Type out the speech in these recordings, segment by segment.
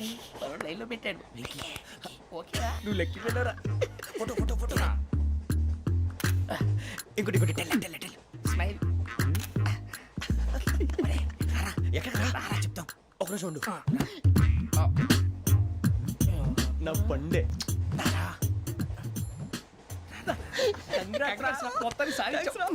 లైన్లో పెట్టాడు. ఓకేరా నువ్వు లెక్కి వెళ్ళరా? ఫోటో ఫోటో ఫోటో ఇంకోటి ఇంకోటి టెల్ టెల్ టెల్. స్మైల్. ఎక్కడ రారా చెప్తాం. ఒక రోజు ఉండు. నా పండే మొత్తాన్ని సాధించాం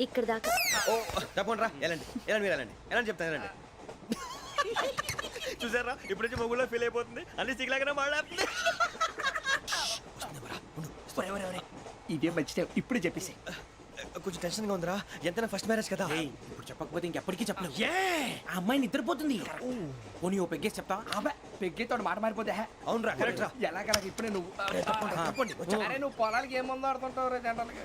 ఇక్కడ దాకా. ఓ తప్పకుండా రా వెళ్ళండి వెళ్ళండి మీరు వెళ్ళండి. వెళ్ళండి చెప్తాను వెళ్ళండి. చూసారా? ఇప్పుడు నుంచి మొగుల్లో ఫీల్ అయిపోతుంది. అన్ని సిగ్లాగానే మాట్లాడుతుంది. ఇదే మంచి టైం ఇప్పుడు చెప్పేసి కొంచెం టెన్షన్గా ఉందిరా. ఎంతైనా ఫస్ట్ మ్యారేజ్ కదా. ఏయ్, ఇప్పుడు చెప్పకపోతే ఇంకెప్పటికీ చెప్పలేవు. ఆ అమ్మాయి నిద్రపోతుంది. పోనీ ఓ పెగ్గేసి చెప్తావా అబ్బా పెగ్గేతో మాట మారిపోతే హే. అవునరా కరెక్ట్ రా. ఎలాగలా ఇప్పుడే నువ్వు. అరే నువ్వు పొలాలకి ఏం మందు ఆడుతుంటావు రే జనరల్గా?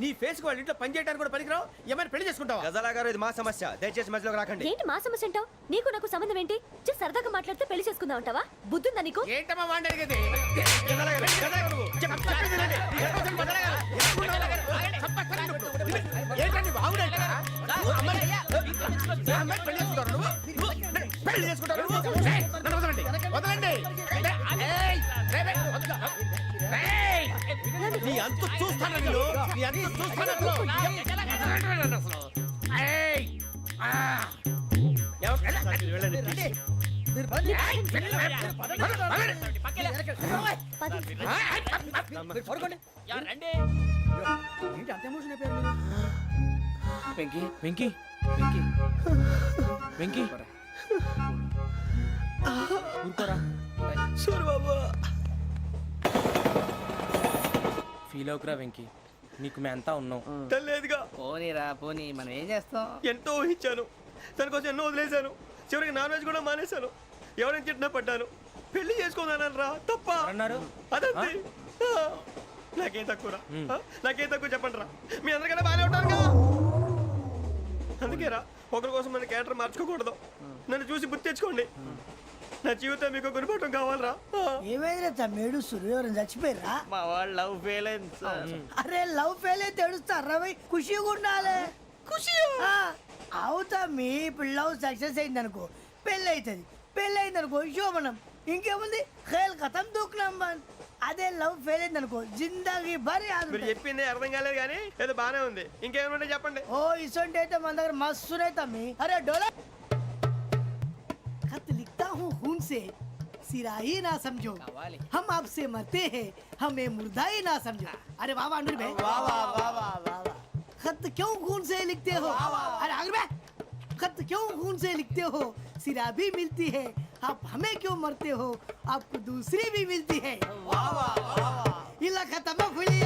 నీ ఫేస్కు వాళ్ళ ఇంట్లో పని చేయడానికి కూడా పనికిరావు? ఏమైనా పెళ్ళి చేసుకుంటావా? గజాలా గారు ఇది మా సమస్య. దయచేసి మధ్యలోకి రాకండి. ఏంటి మా సమస్య అంటావు? నీకు నాకు సంబంధం ఏంటి? just సరదాగా మాట్లాడితే పెళ్ళి చేసుకుందాం అంటావా? బుద్ధుందా నీకు? ఏంటమ్మా వాడిని అడిగేది? గజాలా గారు, గజాలా గారు గజాలా గారు? ఏంటండి పెళ్ళి చేసుకుంటారు పెళ్ళి చేసుకుంటారు వదలండి. వదలండి. నీ అంత చూస్తాను నీ అంత చూస్తాను? వెంకీ. వెంకీ. వెంకీ. వెంకీ ఊరుకోరా. ఫీల్ అవుకురా వెంకీ. నీకు మేమంతా ఉన్నాం. తెలియదుగా పోనీరా పోనీ మనం ఏం చేస్తాం? ఎంతో ఊహించాను. తన కోసం ఎన్నో వదిలేశాను. చివరికి నాన్ వెజ్ కూడా మానేశాను. ఎవరైనా తిట్టినా పడ్డాను. పెళ్ళి చేసుకుందానని రా తప్ప. అన్నారు అదంతే. ఆ, నాకేం తక్కువ నాకేం తక్కువ చెప్పండి రా మీ అందరికన్నా బాగానే ఉంటారు కదా. అందుకే రా ఒకరి కోసం మన క్యారెక్టర్ మార్చుకోకూడదు. నన్ను చూసి గుర్తు తెచ్చుకోండి. నా జీవితం మీకు గుణపాఠం కావాలరా? ఏమైనా తమ్మేడు? సురవరం చచ్చిపోయిరా మా వాళ్ళు లవ్ ఫెయిల్ అయింది అరే లవ్ ఫెయిల్ అయితే తెడుస్తారా రవి ఖుషిగా ఉండాలి. ఖుషి అవుతా మీ ఇప్పుడు లవ్ సక్సెస్ అయింది అనుకో పెళ్ళి అవుతుంది పెళ్ళి అయింది అనుకో శోభనం. ఇంకేముంది? ఖేల్ కథం దూకునాం బాన్. అదే లవ్ ఫెయిల్ అయింది అనుకో జిందాగి భారీ ఆదు చెప్పింది అర్థం కాలేదు కానీ ఏదో బానే ఉంది. ఇంకేమంటే చెప్పండి. ఓ ఇసొంటి అయితే మన దగ్గర మస్తునైతే మీ అరే డోలా. కత్తులి. हूँ खून से। सिरा ही ना समझो। हम आपसे मरते हैं हमें मुर्दा ही ना समझो। अरे वाह वाह अनुर भाई। वाह वाह वाह वाह वाह खत क्यों खून से लिखते हो? अरे अनुर भाई खत क्यों खून से लिखते हो? सिरा भी मिलती है आप हमें क्यों मरते हो? आपको दूसरी भी मिलती है। इला खत्म फुलिया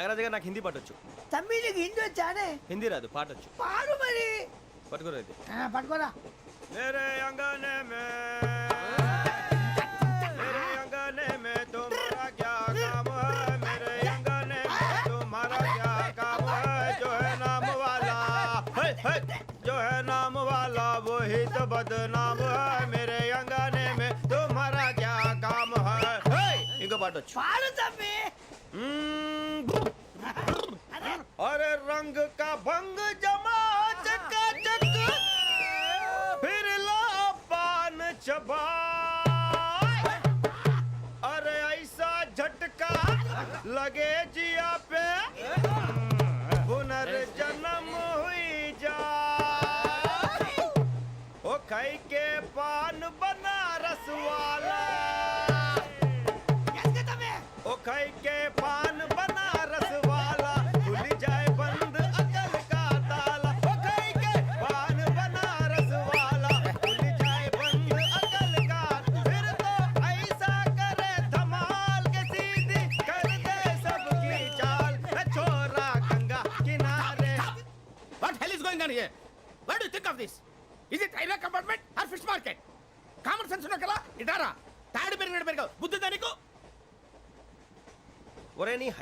నాగరాజు పెద్దగా నాకు హిందీ పాటొచ్చు తమ్మి నీకు హిందీ వచ్చానే హిందీ రాదు పాటొచ్చు పాడు మరి పట్టుకోరు అయితే ఆ, పట్టుకోరా मेरे अंगने में मेरे अंगने में तुम्हारा क्या काम है मेरे अंगने में तुम्हारा क्या काम है जो है नाम वाला है, है, जो है नाम वाला वही तो बदनाम है मेरे अंगने में तुम्हारा क्या काम है है, इनको बाटो పాడు తమ్మి अरे रंग का भंग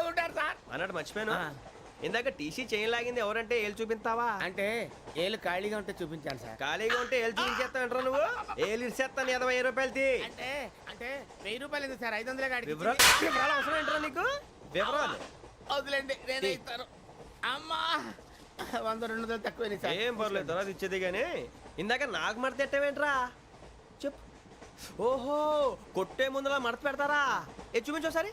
ఉంటారు సార్. అన్నట్టు మర్చిపోయాను. ఇందాక టీసీ చైన్ లాగింది ఎవరంటే ఏళ్ళు చూపిస్తావా? అంటే ఏళ్ళు ఖాళీగా ఉంటే చూపించాను సార్. ఖాళీగా ఉంటే ఏళ్ళు చూపించేస్తావు నువ్వు? ఏళ్ళు ఇచ్చేస్తాను ఇరవై ఐదు రూపాయలది. అంటే అంటే వెయ్యి రూపాయలు ఎందుకు సార్? ఐదు వందలే వివరాలు వివరాలు అవసరం ఏంట్రా నీకు? వివరాలు. వదిలేండి నేనే ఇస్తాను. అమ్మా వంద రెండు వందలు తక్కువ సార్. ఏం పర్లేదు తర్వాత ఇచ్చేది కానీ ఇందాక నాకు మడత పెట్టావేంట్రా? చెప్పు. ఓహో కొట్టే ముందులా మడత పెడతారా? ఏ చూపించు ఒకసారి.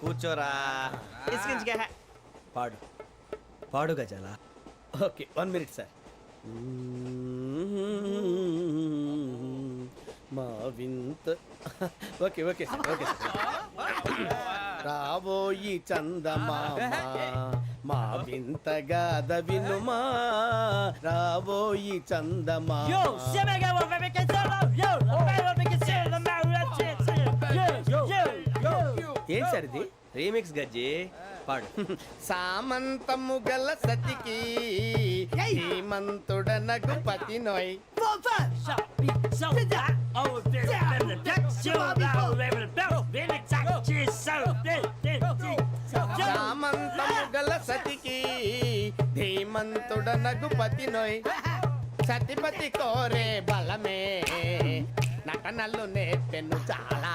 కూర్చోరా. ఇసుకించుకే పాడు. పాడు గజాల? Okay one minute sir. మా వింత. ఓకే ఓకే సార్ ఓకే రాబోయి చందమామ మా వింత గాథ వినుమా. రాబోయి చందమా సార్ ఇది రీమిక్స్ గజ్జి పాడు సామంతము గల సతికి హేమంతుడనగు పతి నోయ్ oh. సామంతము గల సతికి ధీమంతుడనగు పతి నోయ్ సతిపతి కోరే బలమే నటనలు నేర్పెను చాలా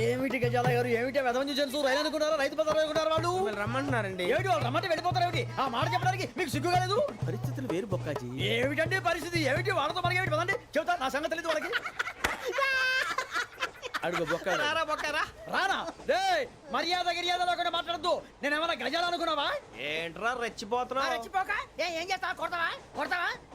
ఏమిటి గజాల గారు? ఏమిటి వెదవం చూసాను రైలు అనుకున్నారా రైతు బజార్ అనుకున్నారు వాళ్ళు? మిమ్మల్ని రమ్మంటున్నారండి. ఏమిటి వాళ్ళు రమ్మంటే వెళ్ళిపోతారు ఏమిటి? ఆ మాట చెప్పడానికి మీకు సిగ్గు కాలేదు? పరిస్థితులు వేరు బొక్కాజీ. ఏమిటండి పరిస్థితి? ఏమిటి వాళ్ళతో మనకి ఏమిటి? పదండి. చెబుతా నా సంగతి తెలియదు వాళ్ళకి. అడుగు బొక్క రారా బొక్కరా రానా? రే మర్యాద గిర్యాద లేకుండా మాట్లాడద్దు. నేను ఏమైనా గజాలు అనుకున్నావా? ఏంట్రా రెచ్చిపోతున్నావు? రెచ్చిపోక. ఏ ఏం చేస్తావా? కొడతావా? కొడతావా?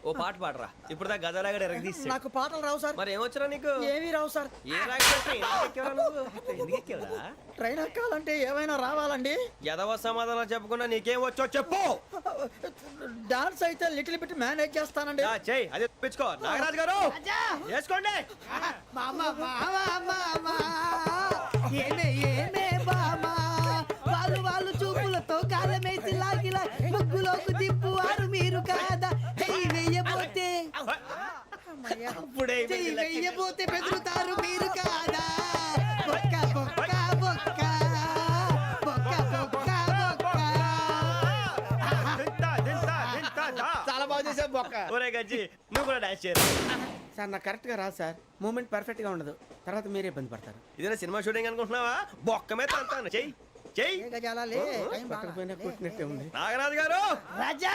ఓ పాట పాడరా. ఇప్పుడు దా గదలాగడ ఎరగ తీసి నాకు పాటలు రావు సార్. మరి ఏమొచ్చరా నీకు? ఏమీ రావు సార్. ఏ ఎక్కేవరా? ట్రైన్ ఎక్కాలంటే ఏమైనా రావాలండి? ఎదవ సమాధానం చెప్పకుండా నీకేం వచ్చో చెప్పు. డాన్స్ అయితే లిటిల్ బిట్ మేనేజ్ చేస్తానండి. ఆ, చెయ్ అదే తెప్పించుకో నాగరాజు గారు వేసుకోండి. మామ మామ మామ ఏమే ఏమే బామా వాళ్ళు వాళ్ళు చూపులతో కాలమేసి లాగిలా ముగ్గులోకి దిప్పువారు మీరు కాదా? అప్పుడే వెయ్యబోతే బెదురుతారు మీరు కాదా? బొక్క బొక్క బొక్క. బొక్క బొక్క. చాలా బాగా చేసావు బొక్క. ఒరే గజ్జి నువ్వు కూడా డాన్స్ చేయరు? సార్ నాకు కరెక్ట్గా రాదు సార్. మూమెంట్ పర్ఫెక్ట్గా ఉండదు. తర్వాత మీరే ఇబ్బంది పడతారు. ఇదేనా సినిమా షూటింగ్ అనుకుంటున్నావా? బొక్క మీద అంతాను చెయ్యి చెయ్యి. పట్టకపోయినా కొట్టినట్టే ఉంది. నాగరాజు గారు! రాజా!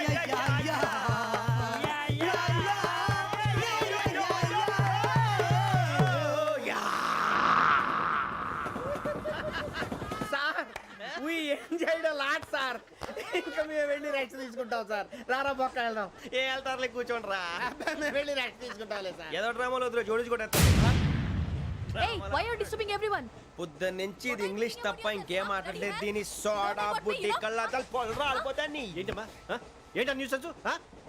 ఇంకా మేము వెళ్ళి రెస్ట్ తీసుకుంటాం సార్. రారా బొక్క వెళ్దాం. ఏ వెళ్తారులే కూర్చోండి రా. మేము వెళ్ళి రెస్ట్ తీసుకుంటాంలే సార్. ఏదో డ్రామాలో వద్దు జోడించుకుంటా Hey, why are you disturbing everyone? పొద్దున్న నుంచి ఇది ఇంగ్లీష్ తప్ప ఇంకేం మాట్లాడలేదు దీని సోడా బుద్ధి కళ్ళ పొలం రాలిపోతా నీ ఏంటమ్మా? ఏంటా న్యూస్ వచ్చు?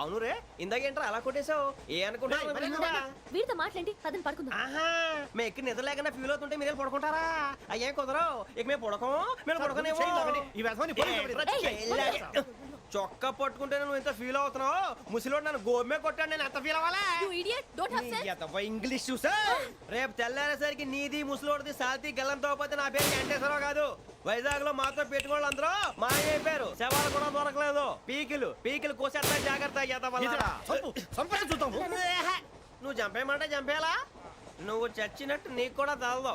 అవును రే ఇందాకేంట్రా అలా కొట్టేశావు? ఏ అనుకుంటున్నావు వీరితో మాట్లాడి పదని పడుకుందాం. ఆహా మేము ఎక్కి నిద్ర లేకుండా ఫీల్ అవుతుంటే మీరే పడుకుంటారా? అయ్యే కుదరవు. ఇక మేము పడకం మేము పడకనేమో. చొక్కా పట్టుకుంటే నువ్వు ఇంత ఫీల్ అవుతున్నావు? ముసలివాడు నన్ను గోమే కొట్టాడు నేను ఎంత ఫీల్ అవ్వాలా? ఇంగ్లీష్ చూసా? రేపు తెల్లారేసరికి నీది ముసలోడిది సాల్తీ గల్లంతో పోతే నా పేరు వెంకటేశ్వరరావు కాదు. వైజాగ్లో మాతో పెట్టుకోళ్ళు అందరూ మాయైపోయారు శవాలు కూడా దొరకలేదు. పీకిలు పీకిలు కోసేస్తా జాగ్రత్త చూద్దాం. నువ్వు చంపేయమంటే చంపేలా నువ్వు చచ్చినట్టు నీకు కూడా తగదు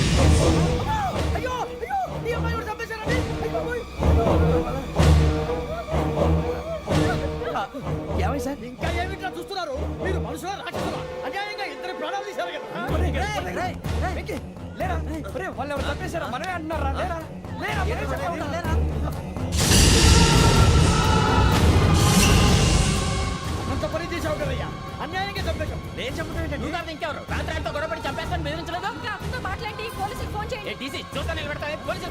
ఏమై సార్ ఇంకా ఏమిట్లా చూస్తున్నారు మీరు మనుషుల రాక్షసుల అన్యాయంగా ఇద్దరు ప్రాణాలు తీశారు లేరా వాళ్ళు ఎవరు తప్పేశారా మనమే అంటున్నారా లేరా లేరా అంత పని చేశావు కదయ్యా. అన్యాయంగా చంపేశావు. నేను చంపడం ఏంటంటే నువ్వు ఇంకెవరు? రాత నిలబెడతాయి పోలీసులు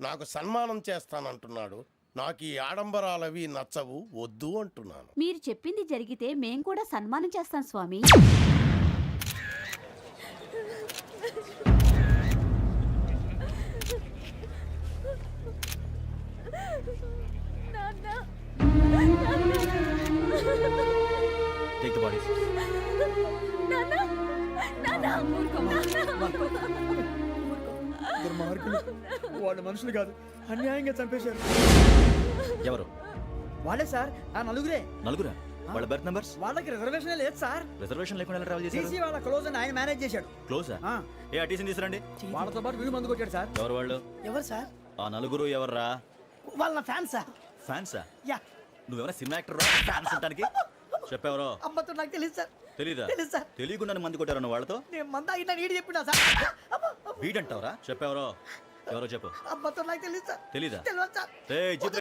నాకు సన్మానం చేస్తానంటున్నాడు. నాకు ఈ ఆడంబరాలవి నచ్చవు వద్దు అంటున్నాను. మీరు చెప్పింది జరిగితే మేం కూడా సన్మానం చేస్తాం స్వామి. టేక్ ద బాడీ వాళ్ళు మనుషులు కాదు. అన్యాయంగా చంపేశారు. ఎవరు? వాళ్ళే సార్. ఆ నలుగురే. నలుగురా? వాళ్ళ బర్త్ నంబర్స్? వాళ్ళకి రిజర్వేషన్ లేదు సార్. రిజర్వేషన్ లేకుండా ఎలా ట్రావెల్ చేశారు? టీసీ వాళ్ళ క్లోజ్ అని ఆయన మేనేజ్ చేశాడు. క్లోజా ఆ. ఏ అటీసీని తీసురండి వాళ్ళతో పాటు వీడు మందు కొట్టాడు సార్. ఎవరు వాళ్ళు? ఎవరు సార్? ఆ నలుగురు ఎవర్రా? వాళ్ళ నా ఫ్యాన్ సార్ ఫ్యాన్సా యా. నువ్వేమైనా సినిమా యాక్టర్ ఫ్యాన్స్ అంటానికి చెప్పెవరో? అమ్మతో నాకు తెలియదు సార్. తెలీదా? సార్. తెలియకుండా మంది కొట్టారు వాళ్ళతో? నేను మంద అయినా నీడి చెప్పినా సార్. అమ్మ, అమ్మ, వీడంటావరా? చెప్పెవరో? ఎవరో చెప్పు. అమ్మతో నాకు తెలియదు సార్. తెలీదా? తెలియదు సార్. ఏయ్, జీప్